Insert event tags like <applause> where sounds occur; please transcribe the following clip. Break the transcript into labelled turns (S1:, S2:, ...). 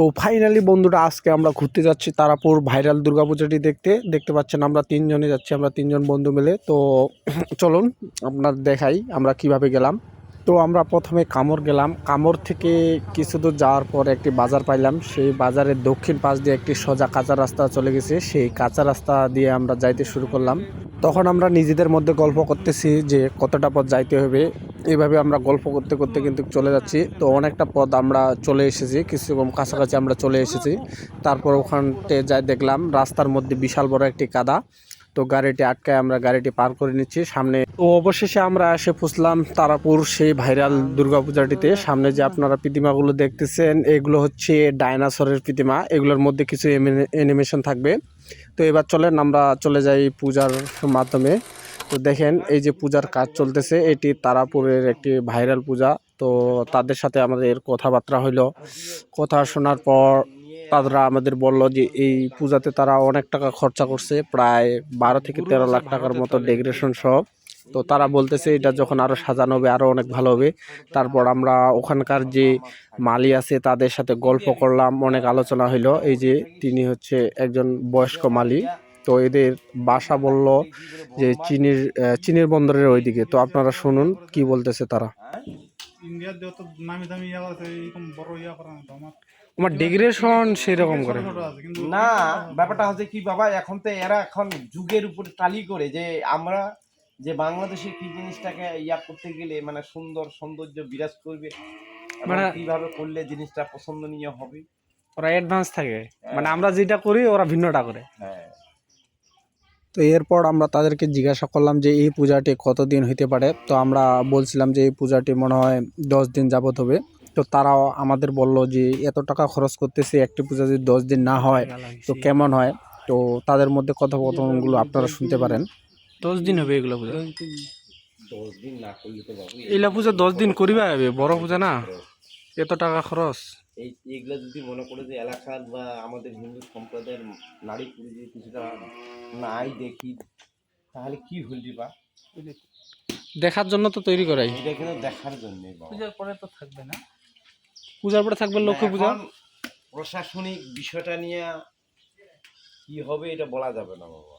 S1: তো ফাইনালি বন্ধুরা আজকে আমরা ঘুরতে যাচ্ছি তারাপুর ভাইরাল দুর্গাপূজাটি দেখতে। দেখতে পাচ্ছেন আমরা তিনজনে যাচ্ছি, আমরা তিনজন বন্ধু মিলে। তো <clears throat> চলুন আপনার দেখাই আমরা কীভাবে গেলাম। তো আমরা প্রথমে কামর গেলাম। কামর থেকে কিছু দূর যাওয়ার পর একটি বাজার পাইলাম। সেই বাজারের দক্ষিণ পাশ দিয়ে একটি সোজা কাঁচা রাস্তা চলে গেছে। সেই কাঁচা রাস্তা দিয়ে আমরা যাইতে শুরু করলাম। তখন আমরা নিজেদের মধ্যে গল্প করতেছি যে কতটা পথ যাইতে হবে। এইভাবে আমরা গল্প করতে করতে কিন্তু চলে যাচ্ছি। তো অনেকটা পথ আমরা চলে এসেছি কিছু কম কাছাকাছি আমরা চলে এসেছি। তারপর ওখানতে যাই দেখলাম, রাস্তার মধ্যে বিশাল বড় একটি কাদা। তো গাড়িটি আটকায় আমরা গাড়িটি পার করে নিচ্ছি, সামনে তো অবশেষে আমরা এসে পুষলাম তারাপুর সেই ভাইরাল দুর্গাপূজাটিতে। সামনে যে আপনারা প্রতিমাগুলো দেখতেছেন, এগুলো হচ্ছে ডাইনাসরের প্রতিমা। এগুলোর মধ্যে কিছু অ্যানিমেশন থাকবে। তো এবার চলেন, আমরা চলে যাই পূজার মাধ্যমে। তো দেখেন, এই যে পূজার কাজ চলতেছে, এটি তারাপুরের একটি ভাইরাল পূজা। তো তাদের সাথে আমাদের কথাবার্তা হইল। কথা শোনার পর তারা আমাদের বলল যে, এই পূজাতে তারা অনেক টাকা খরচা করছে, প্রায় বারো থেকে তেরো লাখ টাকার মতো ডেকোরেশন সব। তো তারা বলতেছে, এটা যখন আরও সাজানো হবে আরও অনেক ভালো হবে। তারপর আমরা ওখানকার যে মালি আছে, তাদের সাথে গল্প করলাম, অনেক আলোচনা হইল। এই যে তিনি হচ্ছে একজন বয়স্ক মালি। তো এদের বাসা বলল যে চিনির চিনির বন্দরের ওইদিকে। তো আপনারা শুনুন কি বলতেছে তারা।
S2: ইন্ডিয়ার যত নামি দামি ইয়া আছে এরকম বড় ইয়া করা না আমার
S1: আমার ডেকোরেশন সেরকম করে।
S3: না ব্যাপারটা হচ্ছে কি বাবা এখন তো এরা এখন যুগের উপরে টালি করে যে আমরা যে বাংলাদেশে কি জিনিসটাকে ইয়া করতে গেলে মানে সুন্দর সৌন্দর্য বিরাজ করবে
S1: মানে-
S3: কীভাবে করলে জিনিসটা পছন্দনীয় হবে।
S1: ওরা অ্যাডভান্স থাকে। মানে আমরা যেটা করি ওরা ভিন্নটা করে।
S3: হ্যাঁ।
S1: তো এরপর আমরা তাদেরকে জিজ্ঞাসা করলাম যে এই পূজাটি কতদিন হইতে পারে? তো আমরা বলছিলাম যে এই পূজাটি মনে হয় দশ দিন যাবত হবে। তো তারাও আমাদের বলল যে এত টাকা খরচ করতেছে একটি পূজা যদি দশ দিন না হয় তো কেমন হয়? তো তাদের মধ্যে কথোপকথনগুলো আপনারা শুনতে পারেন। দশ দিন হবে এগুলো পূজা? এগুলা পূজা দশ দিন করিবা হবে বড় পূজা না? এত টাকা খরচ?
S3: এই এগুলো যদি মনে করে যে এলাকার বা আমাদের হিন্দু সম্প্রদায়ের নারী পুরুষ যদি কিছুটা নাই দেখি তাহলে কি হইলি বা?
S1: দেখার জন্য তো তৈরি করাই।
S3: এটা কিন্তু দেখার জন্য
S2: পূজার পরে তো থাকবে না?
S1: পূজার পরে থাকবে লক্ষ্মী পূজা?
S3: প্রশাসনিক বিষয়টা নিয়ে কি হবে এটা বলা যাবে না বাবা।